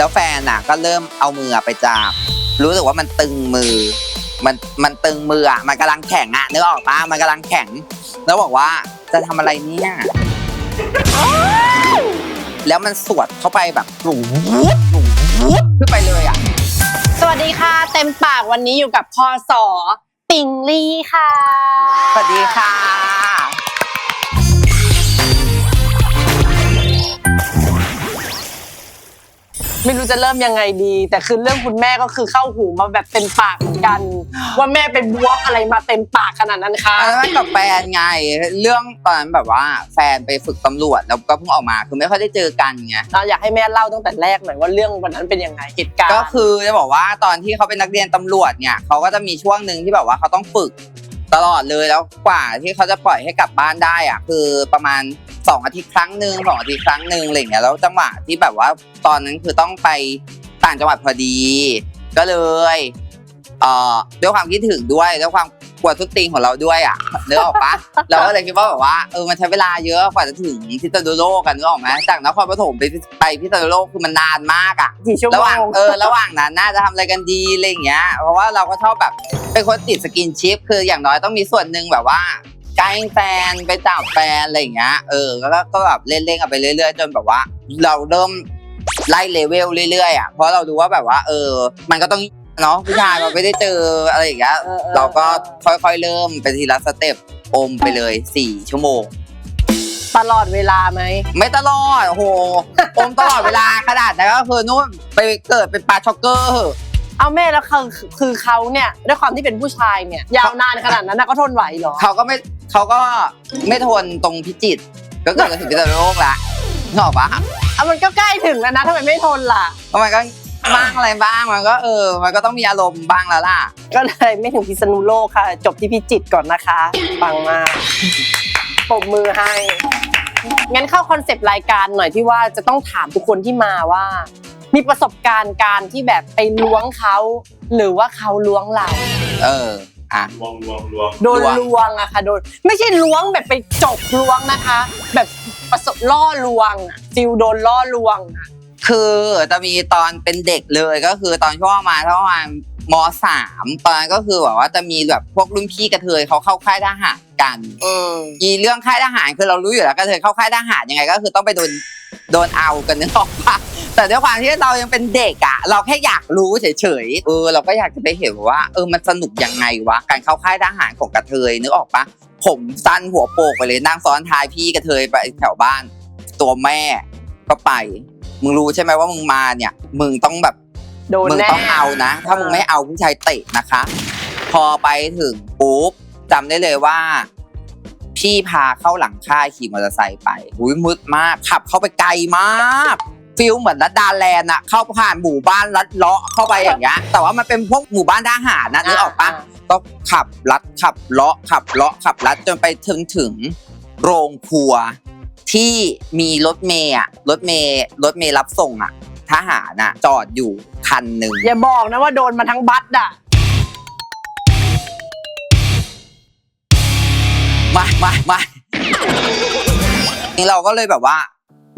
แล้วแฟนอะ ก็เริ่มเอามือไปจับ รู้สึกว่ามันตึงมือ มันมันตึงมืออะมันกำลังแข็งอะนึกออกปะมันกำลังแข็ง แล้วบอกว่าจะทำอะไรเนี่ย แล้วมันสวดเข้าไปแบบหนูวุบหนูวุบขึ้นไปเลยอะ สวัสดีค่ะ เต็มปากวันนี้อยู่กับพอสอปิงลี่ค่ะ สวัสดีค่ะ ไม่รู้จะเริ่มยังไงดี แต่คือเรื่องคุณแม่ก็คือเข้าหูมาแบบเต็มปากเหมือนกัน ว่าแม่เป็นบวกอะไรมาเต็มปากขนาดนั้นคะอันนั้นกับแฟนไง เรื่องตอนนั้นแบบว่าแฟนไปฝึกตำรวจแล้วก็เพิ่งออกมาคือไม่ค่อยได้เจอกันไงเราอยากให้แม่เล่าตั้งแต่แรกหน่อยว่าเรื่องวันนั้นเป็นยังไงเหตุการณ์ก็คือจะบอกว่าตอนที่เขาเป็นนักเรียนตำรวจเนี่ยเขาก็จะมีช่วงหนึ่งที่แบบว่าเขาต้องฝึกตลอดเลยแล้วกว่าที่เขาจะปล่อยให้กลับบ้านได้อะคือประมาณ สองอาทิตย์ครั้งหนึ่งสองอาทิตย์ครั้งหนึ่งอะไรอย่างเงี้ยแล้วจังหวะที่แบบว่าตอนนั้นคือต้องไปต่างจังหวัดพอดี ก็เลยเอ่อด้วยความคิดถึงด้วยด้วยความกลัวทุกตีนของเราด้วยอะนึกออกปะเราก็เลยคิดว่าแบบว่าเออมันใช้เวลาเยอะกว่าจะถึงพิษณุโลกกันนึกออกไหมจากนครปฐมไปไปพิษณุโลกคือมันนานมากอะกี่ชั่วโมระหว่างงเออระหว่างนั้นน่าจะทำอะไรกันดีอะไรอย่างเงี้ย เพราะว่าเราก็ชอบแบบเป็นคนติดสกินชิป คืออย่างน้อยต้องมีส่วนหนึ่งแบบว่า ใกล้แฟนไปจับแฟนอะไรอย่างเงี้ยเออแล้วก็ก็แบบเล่นๆกันไปเรื่อยๆจนแบบว่า เราเริ่มไล่เลเวลเรื่อยๆอะเพราะเราดูว่าแบบว่า เออ มันก็ต้องเนาะผู้ชายมันไม่ได้เจออะไรอย่างเงี้ยออออ เราก็ค่อยๆเริ่มไปทีละสเต็ปอมไปเลยสี่ชั่วโมง ตลอดเวลาไหม ไม่ตลอดโอ้โหอมตลอดเวลาขนาดนั้นก็คือนู่นไปเกิดเป็นปลาช็อกเกอร์ เอาแม่แล้วคือคือเขาเนี่ยด้วยความที่เป็นผู้ชายเนี่ยยาวนานขนาดนั้นนะก็ทนไหวเหรอ เขาก็ไม่เขาก็ไม่ทนตรงพิจิตรก็เกิดถึงพิษณุโลกละนึกออกปะเอามันก็ใกล้ถึงแล้วนะทำไมไม่ทนล่ะก็มันก็บ้างอะไรบ้างมันก็เออ มันก็ต้องมีอารมณ์บ้างแล้วล่ะ ก็เลยไม่ถึงพิษณุโลกค่ะ จบที่พิจิตรก่อนนะคะฟังมากปรบมือให้งั้นเข้าคอนเซปต์รายการหน่อยที่ว่าจะต้องถามทุกคนที่มาว่า มีประสบการณ์การที่แบบไปล้วงเขา หรือว่าเขาล้วงเรา เออ อะรวมรวมรวมโดนล้วงลวงอะค่ะโดนไม่ใช่ล้วงแบบไปจบล้วงนะคะ แบบประสบล่อลวงอะฟิลโดนล่อลวงอะคือจะมีตอนเป็นเด็กเลยก็คือตอนช่วงประมาณประมาณมสามตอนนั้นก็คือแบบว่าจะมีแบบพวกรุ่นพี่กระเทยเขาเข้าค่ายทหารกัน อืมอีเรื่องค่ายทหารคือเรารู้อยู่แล้วกระเทยเข้าค่ายทหารยังไงก็คือต้องไปโดนโดนเอากันนึกออกปะ แต่ด้วยความที่เรายังเป็นเด็กอะเราแค่อยากรู้เฉยๆเออเราก็อยากจะไปเห็นว่า เออมันสนุกยังไงวะการเข้าค่ายทหารของกระเทยนึกออกปะผมสั้นหัวโปกไปเลยนั่งซ้อนท้ายพี่กระเทยไปแถวบ้าน ตัวแม่ก็ไป มึงรู้ใช่ไหมว่ามึงมาเนี่ย มึงต้องแบบโดนมึงแน่ต้องเอานะ ถ้ามึงไม่เอาผู้ชายเตะนะคะ พอไปถึงปุ๊บจำได้เลยว่า พี่พาเข้าหลังค่ายขี่มอเตอร์ไซค์ไปอุ้ยมืดมากขับเข้าไปไกลมาก ฟิลเหมือนรัดดาแลนด์อะเข้าผ่านหมู่บ้านลัดเลาะเข้าไปอย่างเงี้ยแต่ว่ามันเป็นพวกหมู่บ้านทหารนะนึกออกปะก็ขับลัดขับเลาะขับเลาะขับลัดจนไปถึงถึงโรงครัวที่มีรถเมย์อะรถเมย์รถเมย์รับส่งอะทหารอะจอดอยู่คันหนึ่งอย่าบอกนะว่าโดนมาทั้งบัสอะมามามานี่เราก็เลยแบบว่า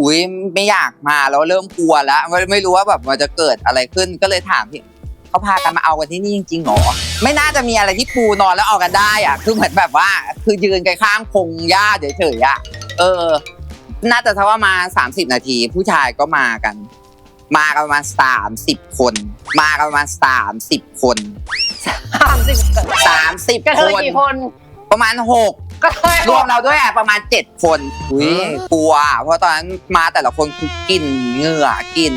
อุ้ยไม่อยากมาแล้วเริ่มกลัวแล้วไม่ไม่รู้ว่าแบบมันจะเกิดอะไรขึ้นก็เลยถามพี่เขาพากันมาเอากันที่นี่จริงๆเหรอไม่น่าจะมีอะไรที่ปูนอนแล้วเอากันได้อะคือเหมือนแบบว่า คือยืนกันข้างพงหญ้าเฉยๆอะเออ น่าจะทักว่ามาสามสิบนาที ผู้ชายก็มากัน มากันประมาณสามสิบคน มากันประมาณสามสิบคนสามสิบสามสิบกระเทคยนกี่คน ประมาณหก กระเทยรวมเราด้วยอะประมาณเจ็ดคนอุ้ยกลัว เพราะตอนนั้นมาแต่ละคนคือกลิ่นเหงื่อกลิ่น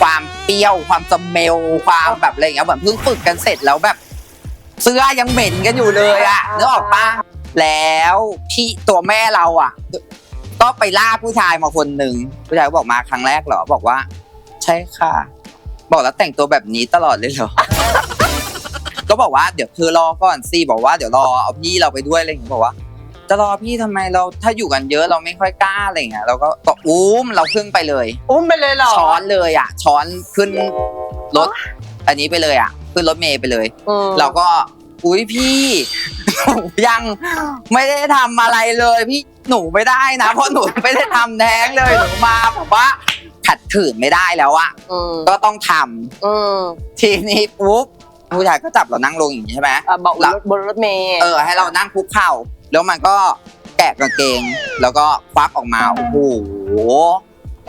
ความเปรี้ยวความสเมลความแบบอะไรอย่างเงี้ยเหมือนเพิ่งฝึกกันเสร็จแล้วแบบ เสื้อยังเหม็นกันอยู่เลยอะนึกออกปะแล้วพี่ตัวแม่เราอะ ก็ไปล่าผู้ชายมาคนหนึ่งผู้ชายก็บอกมาครั้งแรกเหรอบอกว่า ใช่ค่ะ บอกแล้วแต่งตัวแบบนี้ตลอดเลยเหรอ ก็บอกว่าเดี๋ยวเธอรอก่อนสิบอกว่าเดี๋ยวรอเอาพี่เราไปด้วยอะไรอย่างเงี้ยบอกว่า จะรอพี่ทำไมเราถ้าอยู่กันเยอะเราไม่ค่อยกล้าอะไรอย่างเงี้ยเราก็ก็อุ้มเราขึ้นไปเลย อุ้มไปเลยเหรอช้อนเลยอะ ช้อนขึ้นรถ อันนี้ไปเลยอะ ขึ้นรถเมย์ไปเลยอืมเราก็อุ้ยพี่ หนูยังไม่ได้ทำอะไรเลยพี่หนูไม่ได้นะ เพราะหนูไม่ได้ทำแท้งเลยหนูมาแบบว่าแผขัดขืนไม่ได้แล้วอะอืมก็ต้องทำอืมทีนี้ปุ๊บ ผู้ชายก็จับเรานั่งลงอย่างนี้ใช่ไหม อะบอกแล้วรถบนรถเมย์ เออให้เรานั่งคุกเข่า แล้วมันก็แกะกางเกง แล้วก็ควักออกมาโอ้โห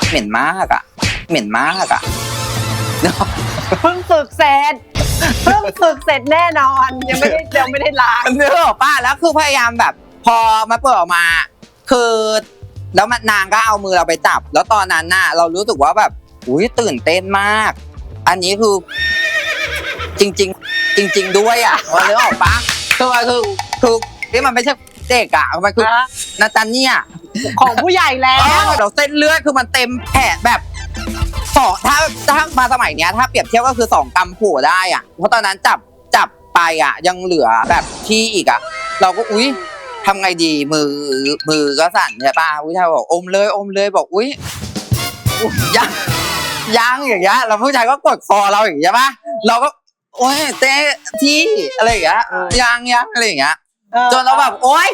เหม็นมากอะเหม็นมากอะเพิ่งฝึกเสร็จ เพิ่งฝึกเสร็จแน่นอน ยังไม่ได้ยังไม่ได้ล้าง เนื้อออกป้าแล้วคือพยายามแบบ พอมาเปิดออกมา คือ แล้วมันนางก็เอามือเราไปจับ แล้วตอนนั้นน่ะเรารู้สึกว่าแบบอุ้ยตื่นเต้นมาก อันนี้คือ จริง ๆ จริง ๆ ด้วยอะว่าเนื้อออกปะคือว่าคือคือที่มันไม่ใช่เด็กอะมันคือนะนาตาเนี่ยของผู้ใหญ่แล้เอวอเราเส้นเลือดคือมันเต็มแผลแบบสองถ้าถ้ามาสมัยเนี้ยถ้าเปรียบเทียบก็คือสองกำผัวได้อะเพราะตอนนั้นจับจับไปอะ ยังเหลือแบบที่อีกอะ เราก็อุ้ยทำไงดีมือมือก็สั่นใช่ป่ะผู้ชายบอกอมเลยอมเลยบอกอุ้ยอุ๊ยยังยังอย่างเงี้ยแล้วผู้ชายก็กดคอเราอย่างเงี้ยป่ะเราก็ โอ้ยเต้ที่อะไรอย่างเงี้ยเออ ยังยังอะไรอย่างเงี้ยออจนเราแบบโอ๊ย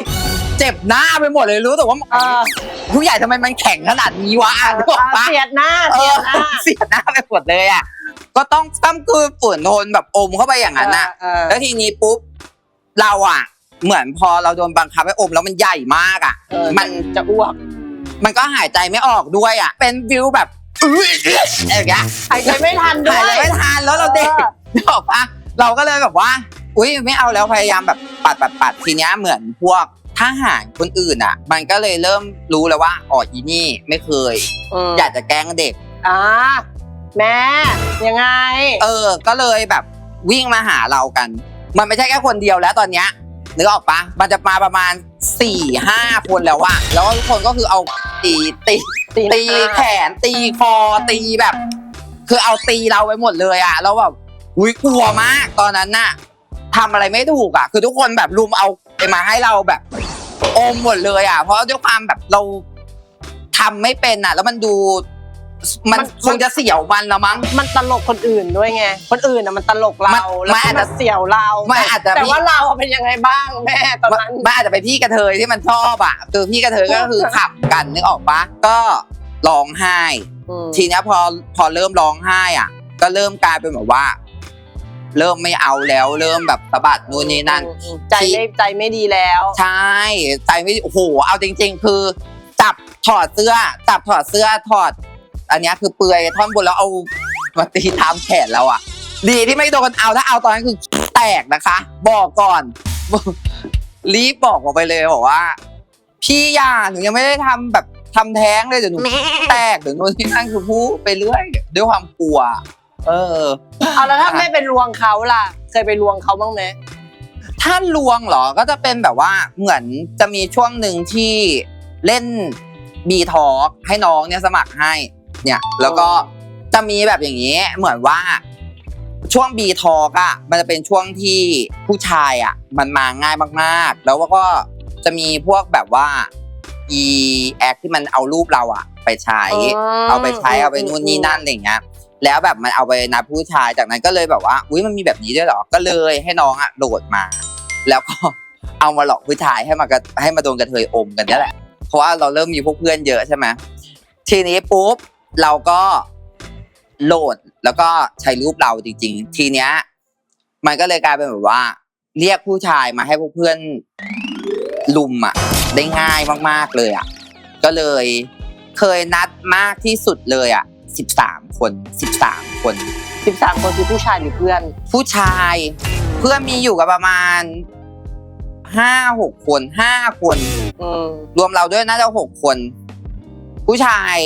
เจ็บหน้าไปหมดเลยรู้แต่ว่าเออผู้ใหญ่ทำไมมันแข็งขนาดนี้วะนึกออกปะ เสียดหน้าเอเสียอดหน้าเสียหน้าไปหมดเลยอะ ก็ต้องตั้มคือฝืนทนแบบอมเข้าไปอย่างนั้นนะเออ แล้วทีนี้ปุ๊บเราอะ เหมือนพอเราโดนบังคับให้อมแล้วมันใหญ่มากอะ เออ มันจะอ้วก มันก็หายใจไม่ออกด้วยอะ เป็นฟิลแบบอื้ออย่างเงี้ยหายใจไม่ทันด้วหายย ใจไม่ทันแล้วเราเด็กออ นึกออกปะเราก็เลยแบบว่า อุ้ยไม่เอาแล้วพยายามแบบปัดปัดปัดทีเนี้ยเหมือนพวกทหารคนอื่นอะ มันก็เลยเริ่มรู้แล้วว่าอ๋ออีนี่ไม่เคยมอยากจะแกล้งเด็ก อ่าแม่ยังไง เออ ก็เลยแบบวิ่งมาหาเรากัน มันไม่ใช่แค่คนเดียวแล้วตอนเนี้ยนึกออกปะมันจะมาประมาณสี่ห้าคนแล้วอะแล้วทุกคนก็คือเอาตีตีตีตีแขนตีคอตีแบบ คือเอาตีเราไปหมดเลยอะแล้วแบบ อุ้ยกลัวมากตอนนั้นน่ะทำอะไรไม่ถูกอะคือทุกคนแบบรุมเอาไปมาให้เราแบบอมหมดเลยอะเพราะด้วยความแบบเราทำไม่เป็นอะแล้วมันดูมันคงจะเสี่ยวมันละมั้ง มันตลกคนอื่นด้วยไง คนอื่นน่ะมันตลกเรามันแล้วมันก็อาจจะมาเสี่ยวเรามันอาจจะแต่มีว่าเราอะเป็นยังไงบ้างแม่ตอนนั้น มันอาจจะเป็นพี่กระเทยที่มันชอบอะคือพี่กระเทยก็คือขับกันนึกออกปะก็ร้องไห้อืมทีเนี้ยพอพอเริ่มร้องไห้อะ ก็เริ่มกลายเป็นแบบว่า เริ่มไม่เอาแล้ว เริ่มแบบสะบัดนู่นนี่นั่นอืมใจไม่ใจไม่ดีแล้ว ใช่ใจไม่โอ้โหเอาจริง ๆ คือ จับถอดเสื้อ จับถอดเสื้อถอด อันเนี้ยคือเปลือยท่อนบนแล้วเอามาตีตามแขนเราอะดีที่ไม่โดนเอาถ้าเอาตอนนั้นคือแตกนะคะ บอกก่อนรีบบอกออกไปเลยบอกว่า พี่อยาหนูยังไม่ได้ทำแบบทำแท้งเลยเดี๋ยวหนูแตกเดี๋ยวนู่นนี่นั่นคือพูดไปเรื่อยด้วยความกลัว เออ เอาแล้วถ้าแม่ไปลวงเขาล่ะ เคยไปลวงเขาบ้างไหมถ้าลวงเหรอก็จะเป็นแบบว่าเหมือนจะมีช่วงหนึ่งที่เล่นบีทอให้น้องเนี่ยสมัครให้ เนี่ย แล้วก็จะมีแบบอย่างนี้ เหมือนว่าช่วงบีทอกอะมันจะเป็นช่วงที่ผู้ชายอะ มันมาง่ายมากๆ แล้วก็จะมีพวกแบบว่า e แอคที่มันเอารูปเราอะ ไปใช้ เอาไปใช้เอาไปนู่นนี่นั่นอะไรอย่างเงี้ย แล้วแบบมันเอาไปนัดผู้ชายจากนั้นก็เลยแบบว่าอุ้ยมันมีแบบนี้ด้วยเหรอก็เลยให้น้องอะโหลดมา แล้วก็เอามาหลอกผู้ชายให้มากระให้มาโดนกระเทยอมกันนี่แหละ เพราะว่าเราเริ่มมีพวกเพื่อนเยอะใช่ไหมทีนี้ปุ๊บเราก็โหลดแล้วก็ใช้รูปเราจริง ๆ ทีเนี้ย มันก็เลยกลายเป็นแบบว่า เรียกผู้ชายมาให้พวกเพื่อนลุมอะ ได้ง่ายมากๆเลยอะ ก็เลยเคยนัดมากที่สุดเลยอะ สิบสามคนสิบสามคนสิบสามคนคือผู้ชายหรือเพื่อน ผู้ชาย เพื่อนมีอยู่กับประมาณห้าหกคนห้าคน อืมรวมเราด้วยน่าจะหกคน ผู้ชาย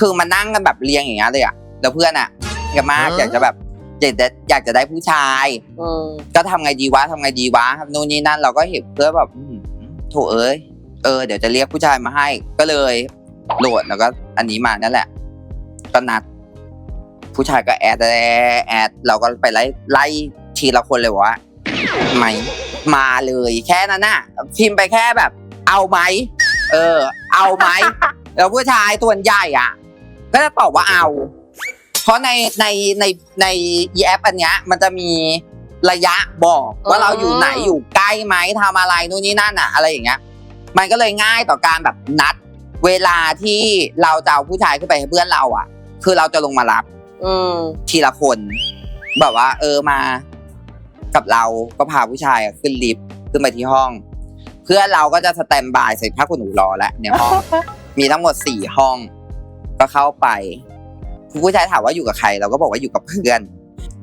คือมานั่งกันแบบเรียงอย่างเงี้ยเลยอะแล้วเพื่อนอะกันมากอยากจะแบบอยากจะอยากจะได้ผู้ชาย อืมก็ทำไงดีวะทำไงดีวะนู่นนี่นั่นเราก็เห็นเพื่อแบบอื้อหือโถเอ้ยเออเดี๋ยวจะเรียกผู้ชายมาให้ ก็เลยโหลดแล้วก็อันนี้มานั่นแหละ ก็นัด ผู้ชายก็แอดแอดแอดเราก็ไปไล่ไล่ทีละคนเลยว่าไหมมาเลยแค่นั้นน่ะพิมพ์ไปแค่แบบ เอาไหมเออ เอาไหมแล้วผู้ชายส่วนใหญ่อะ ก็จะตอบว่าเอา เพราะในในในในแอปอันเนี้ย มันจะมีระยะบอกว่าเราอยู่ไหนอยู่ใกล้ไหมทำอะไรนู่นนี่นั่นอะ อะไรอย่างเงี้ย มันก็เลยง่ายต่อการแบบนัด เวลาที่เราจะเอาผู้ชายขึ้นไปให้เพื่อนเราอะ คือเราจะลงมารับอืมทีละคน แบบว่า เออมา กับเราก็พาผู้ชายอะขึ้นลิฟต์ขึ้นไปที่ห้อง เพื่อนเราก็จะสแตนบายใส่ผ้าขนหนูรอแล้วในห้อง มีทั้งหมดสี่ห้อง ก็เข้าไป ผู้ชายถามว่าอยู่กับใคร เราก็บอกว่าอยู่กับเพื่อน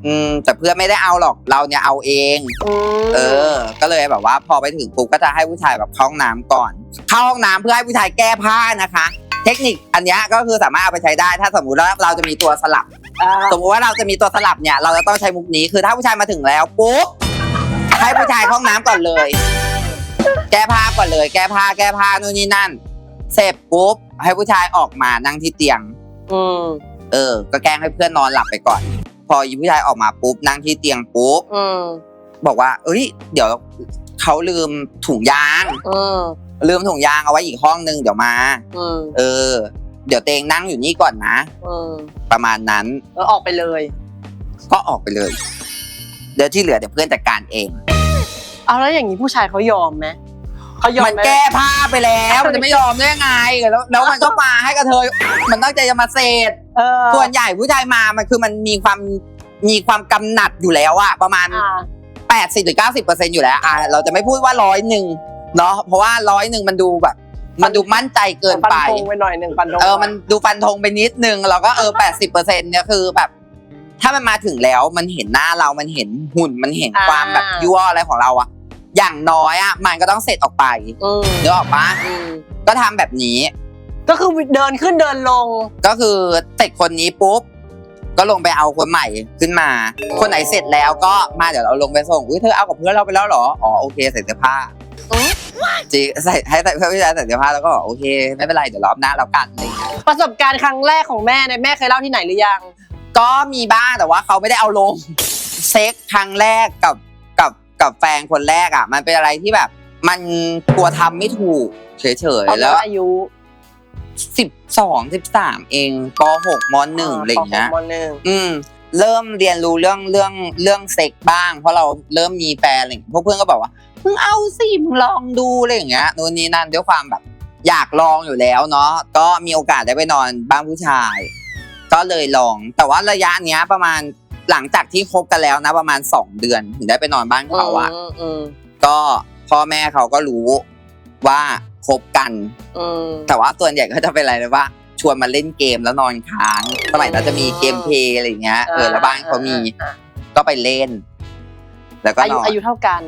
อืม แต่เพื่อนไม่ได้เอาหรอกเราเนี่ยเอาเองอืมเออ ก็เลยแบบว่า พอไปถึงปุ๊บก็จะให้ผู้ชายแบบเข้าห้องน้ำก่อน เข้าห้องน้ำเพื่อให้ผู้ชายแก้ผ้านะคะเทคนิคอันเนี้ยก็คือสามารถเอาไปใช้ได้ ถ้าสมมุติว่าเราจะมีตัวสลับอ่าสมมติว่าเราจะมีตัวสลับเนี่ย เราจะต้องใช้มุกนี้คือถ้าผู้ชายมาถึงแล้วปุ๊บให้ผู้ชายเข้าห้องน้ำก่อนเลย แก้ผ้าก่อนเลย แก้ผ้าแก้ผ้านู่นนี่นั่น เสร็จปุ๊บให้ผู้ชายออกมานั่งที่เตียง อืมเออ ก็แกล้งให้เพื่อนนอนหลับไปก่อน พออีผู้ชายออกมาปุ๊บนั่งที่เตียงปุ๊บอืมบอกว่า เอ้ย เดี๋ยวเขาลืมถุงยางอืม ลืมถุงยางเอาไว้อีกห้องนึงเดี๋ยวมา อืมเออ เดี๋ยวเตงนั่งอยู่นี่ก่อนนะ อืมประมาณนั้นแล้วออกไปเลย ก็ออกไปเลย เดี๋ยวที่เหลือเดี๋ยวเพื่อนจัดการเอง เอาแล้วอย่างนี้ผู้ชายเขายอมไหมเขายอมมันไหมแก้ผ้าไปแล้ว มันจะไม่ยอมได้ยังไง แล้วแล้วมันก็มาให้กระเทย มันตั้งใจจะมาเสดเออส่วนใหญ่ผู้ชายมา มันคือมันมีความมีความกำหนัดอยู่แล้วอะประมาณ อ่า 80หรือ90เปอร์เซ็นอยู่แล้วอะเราจะไม่พูดว่าร้อยหนึ่ง เนาะเพราะว่าร้อยหนึ่งมันดูแบบ มันดูมั่นใจเกินไป ฟัธงไปหน่อยหนึ่งฟันธงเออมันดูฟันธงไปนิดนึงเราก็เออแปดสิบเปอร์เซ็นเนี่ยคือแบบ ถ้ามันมาถึงแล้วมันเห็นหน้าเรามันเห็นหุ่นมันเห็นความแบบยั่วอะไรของเราอะอย่างน้อยอะมันก็ต้องเสร็จออกไปอืมนึกออกปะอืมก็ทำแบบนี้ ก็คือเดินขึ้นเดินลง ก็คือเสร็จคนนี้ปุ๊บก็ลงไปเอาคนใหม่ขึ้นมา คนไหนเสร็จแล้วก็มาเดี๋ยวเราลงไปส่งอุ้ยเธอเอากับเพื่อนเราไปแล้วเหรอ อ๋อโอเคใส่เสื้อผ้า อืมจีใส่ให้ใส่เพื่อนผู้ชายใส่เสื้อผ้าแล้วก็บอกโอเค ไม่เป็นไรเดี๋ยวรอบหน้าเรากันอะไรอย่างเงี้ยประสบการณ์ครั้งแรกของแม่เนี่ยแม่เคยเล่าที่ไหนหรือยัง ก็มีบ้างแต่ว่าเขาไม่ได้เอาลง เซ็กครั้งแรกกับกับกับแฟนคนแรกอะ มันเป็นอะไรที่แบบ มันกลัวทำไม่ถูก เฉยตอนๆแล้นั้วนอายุสิบสองสิบสามเองปหกมหนึ่งอะไรอย่างเงี้ย ปหกมหนึ่งอืมเริ่มเรียนรู้เรื่องเรื่องเรื่องเซ็กบ้าง เพราะเราเริ่มมีแฟนอะไรอย่างเงี้ยพวกเพื่อนก็บอกว่า มึงเอาสิมึงลองดูอะไรอย่างเงี้ยนู่นนี่นั่นด้วยความแบบอยากลองอยู่แล้วเนาะก็มีโอกาสได้ไปนอนบ้านผู้ชาย ก็เลยลอง แต่ว่าระยะเนี้ยประมาณหลังจากที่คบกันแล้วนะประมาณสองเดือนถึงได้ไปนอนบ้านเขาอะมอืมก็พ่อแม่เขาก็รู้ว่าคบกันอืมแต่ว่าส่วนใหญ่ก็จะเป็นอะไรเลยว่า ชวนมาเล่นเกมแล้วนอนค้างสมัยนั้นจะมีเกมเพลย์อะไรอย่างเงี้ยเออแล้วบ้านเขามีอ่าก็ไปเล่น แล้วก็อานยุอนอายุเท่ากัน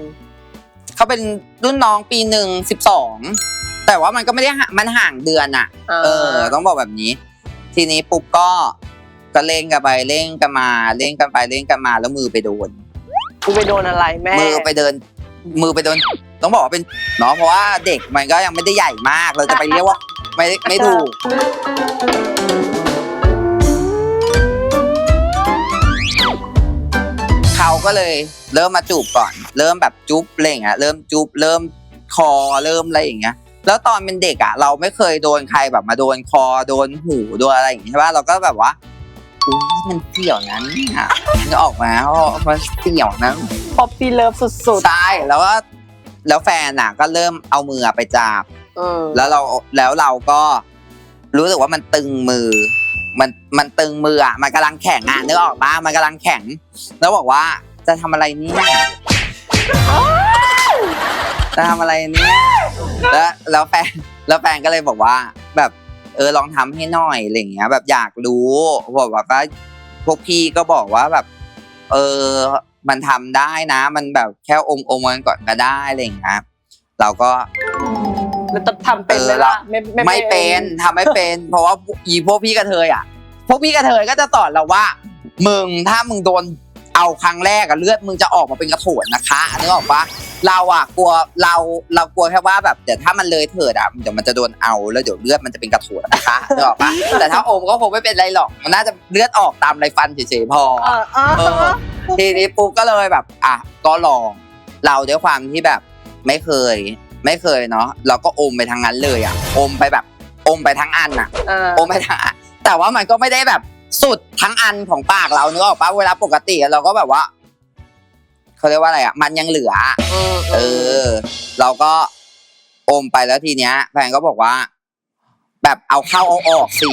เขาเป็นรุ่นน้องปีหนึ่งสิบสองแต่ว่ามันก็ไม่ได้ห่างมันห่างเดือนอะเออ ต้องบอกแบบนี้ ทีนี้ปุ๊บก็ก็เล่นกันไปเล่นกันมาเล่นกันไปเล่นกันมาแล้วมือไปโดน กูไปโดนอะไรแม่ มือไปเดิน มือไปโดนต้องบอกว่าเป็นเนาะเพราะว่าเด็กมันก็ยังไม่ได้ใหญ่มาก เราจะไปเรียกว่า ไม่ไม่ถูก เขาก็เลยเริ่มมาจูบก่อน เริ่มแบบจุ๊บอะไรอย่างเงี้ยเริ่มจุ๊บเริ่มคอเริ่มอะไรอย่างเงี้ย แล้วตอนเป็นเด็กอะ เราไม่เคยโดนใครแบบมาโดนคอโดนหูโดนอะไรอย่างเงี้ยใช่ป่ะเราก็แบบว่าอุ้ยมันเสี่ยวนั้นอะนึกออกมาเพราะมันเสี่ยวนั้นพอปีเลิฟสุดใช่แล้วก็แล้วแฟนอะ ก็เริ่มเอามือไปจับๆอืมแล้วเราแล้วเราก็รู้สึกว่ามันตึงมือ มันมันตึงมืออะมันกำลังแข็งอะนึกออกปะมันกำลังแข็ง แล้วบอกว่าจะทำอะไรเนี่ยจะทำอะไรเนี่ยแล้วแล้วแฟนแล้วแฟนก็เลยบอกว่า แบบเออลองทำให้หน่อยอะไรอย่างเงี้ย แบบอยากรู้บอกว่าว่าพวกพี่ก็บอกว่าแบบ เออมันทำได้นะ มันแบบแค่อมอมกันก่อนก็ได้อะไรอย่างเงี้ยเราก็ แล้วจะทำเป็นไหมเออล่ะไม่ไม่เป็นทำไม่เป็น เพราะว่าอีพวกพี่กระเทยอะ พวกพี่กระเทยก็จะสอนเราว่า มึงถ้ามึงโดนเอาครั้งแรกอะเลือดมึงจะออกมาเป็นกระโถนนะคะนึกออกปะเราอะกลัวเราเรากลัวแค่ว่าแบบเดี๋ยวถ้ามันเลยเถิดอะเดี๋ยวมันจะโดนเอาแล้วเดี๋ยวเลือดมันจะเป็นกระโถนนะคะนึกออกปะแต่ถ้าอมก็คงไม่เป็นไรหรอกมันน่าจะเลือดออกตามไรฟันเฉยๆพอเออเออเออทีนี้ปุ๊บก็เลยแบบ อะก็ลอง เราด้วยความที่แบบไม่เคย ไม่เคยเนาะเราก็อมไปทางนั้นเลยอะอมไปแบบอมไปทั้งอันอะเอออมไปทั้งอันแต่ว่ามันก็ไม่ได้แบบสุดทั้งอันของปากเราเนื้อออกปะเวลาปกติเราก็แบบว่าเขาเรียกว่าอะไรอะ มันยังเหลือเออเออ เราก็อมไปแล้วทีเนี้ยแฟนก็บอกว่า แบบเอาเข้าเอาออกสิ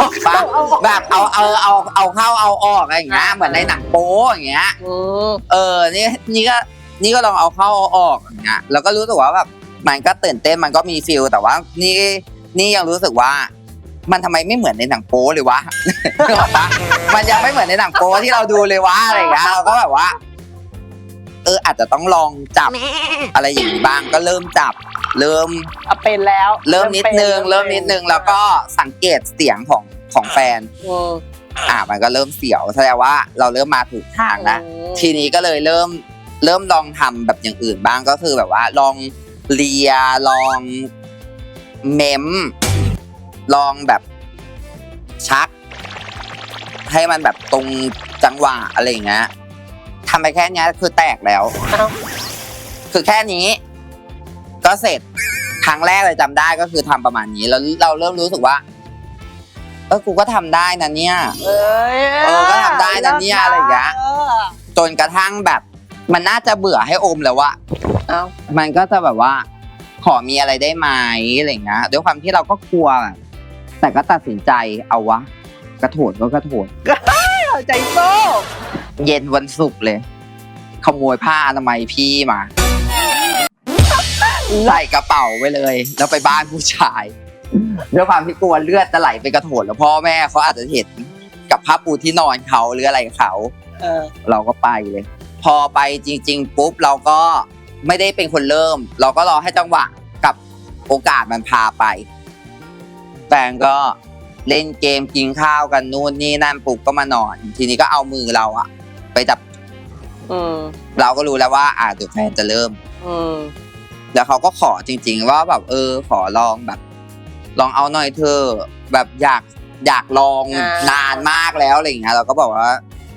ออกปะแบบเอาเอาเอาเอาเข้าเอาออกอะไรอย่างเงี้ยเหมือนในหนังโป๊อย่างเงี้ย อืม เออ นี่นี่ก็ นี่ก็ลองเอาเข้าเอาออกอย่างเงี้ยแล้วก็รู้สึกว่าแบบมันก็ตื่นเต้นมันก็มีฟิลแต่ว่านี่นี่ยังรู้สึกว่า มันทำไมไม่เหมือนในหนังโป๊เลยวะ นึกออกปะมันยังไม่เหมือนในหนังโป๊ที่เราดูเลยวะอะไรอย่างเงี้ยเราก็แบบว่า เอออาจจะต้องลองจับอะไรอย่างนี้บ้างก็เริ่มจับ เริ่ม เอาเป็นแล้วเริ่มนิดนึง เริ่มนิดนึงแล้วก็สังเกตเสียงของของแฟนอืมอ่ามันก็เริ่มเสียวแสดงว่าเราเริ่มมาถูกทางแล้วอืมทีนี้ก็เลยเริ่ม เริ่มลองทำแบบอย่างอื่นบ้างก็คือแบบว่าลองเลียลองเมมลองแบบชัก ให้มันแบบตรงจังหวะอะไรอย่างเงี้ยทำไปแค่เนี้ยคือแตกแล้วเอ้าคือแค่นี้ ก็เสร็จครั้งแรกเลยจำได้ก็คือทำประมาณนี้ แล้วเราเริ่มรู้สึกว่าเออกูก็ทำได้นะเนี่ยเอ้ยเออก็ทำได้นะเนี่ยอะไรอย่างเงี้ยจนกระทั่งแบบ มันน่าจะเบื่อให้อมแล้วอะเอ้ามันก็จะแบบว่า ขอมีอะไรได้ไหมอะไรอย่างเงี้ยด้วยความที่เราก็กลัวอะแต่ก็ตัดสินใจเอาวะ กระโถนก็กระโถนเอาใจโซ่เย็นวันศุกร์เลย ขโมยผ้าอนามัยพี่มา ใส่กระเป๋าไว้เลย แล้วไปบ้านผู้ชายด้วยความที่กลัวเลือดจะไหลไปกระโถนแล้วพ่อแม่เขาอาจจะเห็นกับผ้าปูที่นอนเขาหรืออะไรเขา เออ เราก็ไปเลย พอไปจริง ๆ ปุ๊บเราก็ไม่ได้เป็นคนเริ่ม เราก็รอให้จังหวะกับโอกาสมันพาไปแฟนก็เล่นเกมกินข้าวกันนู่นนี่นั่นปุ๊บก็มานอน ทีนี้ก็เอามือเราอะไปจับอืมเราก็รู้แล้วว่า อ่าเดี๋ยวแฟนจะเริ่ม อืมแล้วเขาก็ขอจริง ๆ ว่าแบบเออ ขอลองแบบ ลองเอาหน่อยเธอะแบบอยากอยากลองนานมากแล้วอะไรอย่างเงี้ยเราก็บอกว่า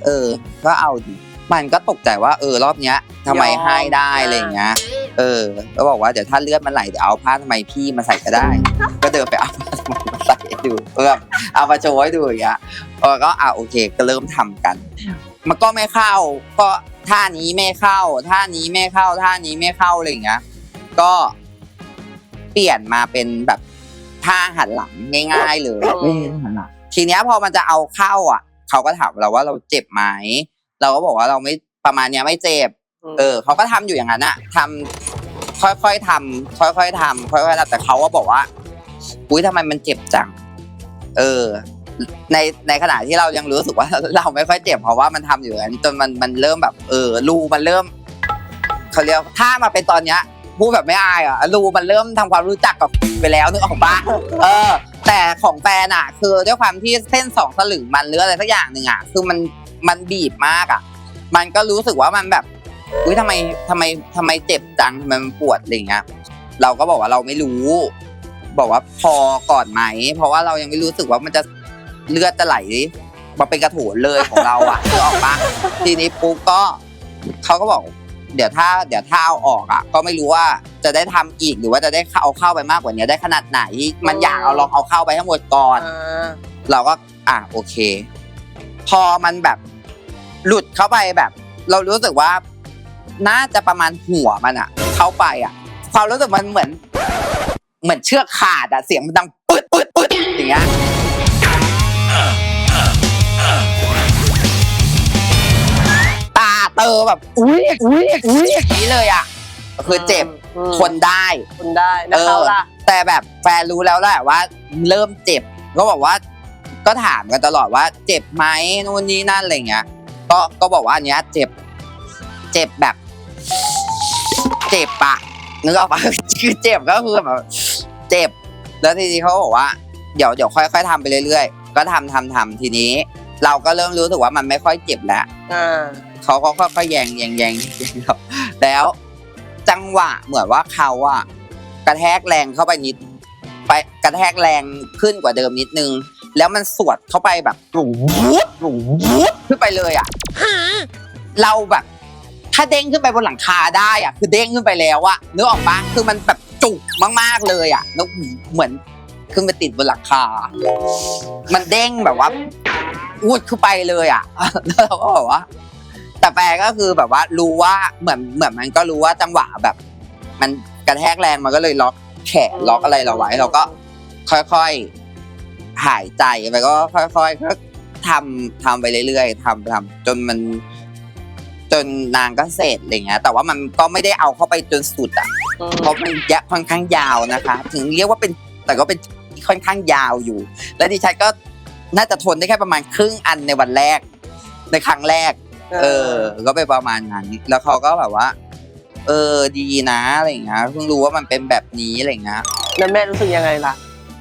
เออ ก็เอาดิ มันก็ตกใจว่าเออรอบเนี้ยทำไมให้ได้อะไรอย่างเงี้ย เออก็บอกว่าเดี๋ยวถ้าเลือดมันไหลเดี๋ยวเอาผ้าทำไมยพี่มาใส่ก็ได้ ก็เดินไปเอาผ้าทำไมยมาใส่ให้ดูเออเอามาโชว์ให้ดูอย่างเงี้ยเออก็อะโอเคก็เริ่มทำกัน มันก็ไม่เข้าก็ท่านี้ไม่เข้า ท่านี้ไม่เข้าท่านี้ไม่เข้าอะไรอย่างเงี้ย ก็เปลี่ยนมาเป็นแบบท่าหันหลังง่ายๆเลย อืมหันหลังทีเนี้ยพอมันจะเอาเข้าอะ เขาก็ถามเราว่าเราเจ็บไหม เราก็บอกว่าเราไม่ประมาณเนี้ยไม่เจ็บ เออเขาก็ทำอยู่อย่างนั้นอะทำค่อยๆทำค่อยๆทำค่อยๆทำแต่เขาก็บอกว่าอุ้ยทำไมมันเจ็บจัง เออ ในในขณะที่เรายังรู้สึกว่า เราไม่ค่อยเจ็บเพราะว่ามันทำอยู่อย่างนั้นจนมันมันเริ่มแบบ เออรูมันเริ่มเขาเรียกถ้ามาเป็นตอนเนี้ยพูดแบบไม่อายอะรูมันเริ่มทำความรู้จักกับไปแล้วนึกออกปะเออ แต่ของแฟนอะ คือด้วยความที่เส้นสองสลึงมันหรืออะไรสักอย่างหนึ่งอะ คือมัน มันบีบมากอะ มันก็รู้สึกว่ามันแบบอุ้ยทำไมทำไมทำไมเจ็บจังทำไมมันปวดอะไรอย่างเงี้ยเราก็บอกว่าเราไม่รู้ บอกว่าพอก่อนไหม เพราะว่าเรายังไม่รู้สึกว่ามันจะเลือดจะไหลมาเป็นกระโถนเลยของเราอะคือออกปะทีนี้ปุ๊บก็เขาก็บอก เดี๋ยวถ้า เดี๋ยวถ้าเอาออกอะก็ไม่รู้ว่าจะได้ทำอีกหรือว่าจะได้เอาเข้าไปมากกว่านี้ได้ขนาดไหน มันอยากเอาลองเอาเข้าไปทั้งหมดก่อนอ่าเราก็อะโอเค พอมันแบบ หลุดเข้าไปแบบ เรารู้สึกว่าน่าจะประมาณหัวมันอะเข้าไปอะความรู้สึกมันเหมือน เหมือนเชือกขาดอะเสียงมันดังปึ๊ดปึ๊ดปึ๊ดอย่างเงี้ยตาเตอแบบอุ้ยอุ้ยอุ้ยอย่างนี้เลยอะคือเจ็บอืม ทนได้คนได้แล้วเขาล่ะ แต่แบบแฟนรู้แล้วแหละว่า เริ่มเจ็บก็บอกว่า ก็ถามกันตลอดว่า เจ็บไหมนู่นนี่นั่นอะไรเงี้ย ก็ก็บอกว่าอันเนี้ยเจ็บ เจ็บแบบ เจ็บปะนึกออกปะ คือเจ็บก็คือแบบเจ็บ แล้วทีนี้เขาก็บอกว่าเดี๋ยวเดี๋ยวค่อยๆทำไปเรื่อยๆ ก็ทำทำทำทีนี้ เราก็เริ่มรู้สึกว่ามันไม่ค่อยเจ็บแล้ว อ่า เขาก็ค่อยๆแยงแยงแยงแยงเราแล้ว จังหวะเหมือนว่าเขาอะกระแทกแรงเข้าไปนิด ไปกระแทกแรงขึ้นกว่าเดิมนิดนึง แล้วมันสวดเข้าไปแบบหลุวุบ หลุวุบขึ้นไปเลยอะเราแบบ ถ้าเด้งขึ้นไปบนหลังคาได้อะคือเด้งขึ้นไปแล้วอะนึกออกปะคือมันแบบจุกมากๆเลยอะแล้วเหมือนขึ้นไปติดบนหลังคา มันเด้งแบบว่าอูดขึ้นไปเลยอะแล้วเราก็บอกว่าแต่แฟนก็คือแบบว่ารู้ว่าเหมือนเหมือนมันก็รู้ว่าจังหวะแบบ มันกระแทกแรงมันก็เลยล็อกแขนล็อกอะไรเราไว้ เราก็ค่อยๆหายใจไปก็ค่อยๆก็ ทำทำไปเรื่อยๆทำทำจนมัน จนนางก็เสร็จอะไรเงี้ย แต่ว่ามันก็ไม่ได้เอาเข้าไปจนสุดอะอืมเพราะมันยะค่อนข้างยาวนะคะ ถึงเรียกว่าเป็นแต่ก็เป็นที่ค่อนข้างยาวอยู่ และดิฉันก็น่าจะทนได้แค่ประมาณครึ่งอันในวันแรก ในครั้งแรก เออ ก็ไปประมาณนั้น แล้วเขาก็แบบว่า เออดีนะอะไรอย่างเงี้ยเพิ่งรู้ว่ามันเป็นแบบนี้อะไรอย่างเงี้ยแล้วแม่รู้สึกยังไงล่ะ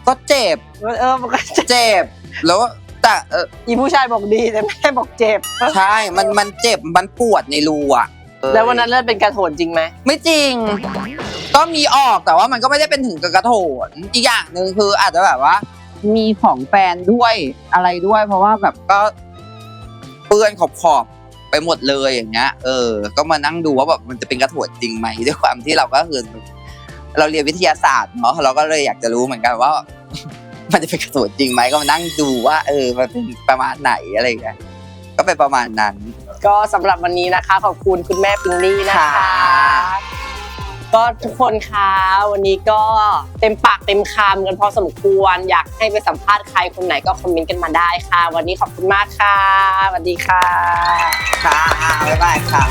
ก็เจ็บ เออมันก็จะเจ็บ แล้ว แต่เอออีผู้ชายบอกดีแต่แม่บอกเจ็บ ใช่มันมันเจ็บมันปวดในรูอะเออแล้ววันนั้นเล่นเป็นกระโถนจริงไหมไม่จริง ก็มีออกแต่ว่ามันก็ไม่ได้เป็นถึงกับกระโถนอีกอย่างหนึ่งคืออาจจะแบบว่า มีของแฟนด้วยอะไรด้วย เพราะว่าแบบก็เปื้อนขอบขอบๆไปหมดเลยอย่างเงี้ยเออ ก็มานั่งดูว่าแบบมันจะเป็นกระโถนจริงไหมด้วยความที่เราก็คือเราเรียนวิทยาศาสตร์เนาะเราก็เลยอยากจะรู้เหมือนกันว่า มันจะเป็นกระโถนจริงไหมก็มานั่งดูว่า เออมันเป็นประมาณไหนอะไรอย่างเงี้ยก็เป็นประมาณนั้น ก็สำหรับวันนี้นะคะ ขอบคุณคุณแม่ปิงลี่นะคะ ค่ะ ก็ทุกคนคะวันนี้ก็เต็มปากเต็มคำกันพอสมควร อยากให้ไปสัมภาษณ์ใครคนไหนก็คอมเมนต์กันมาได้ค่ะ วันนี้ขอบคุณมากค่ะสวัสดีค่ะ ค่ะบ๊ายบายค่ะ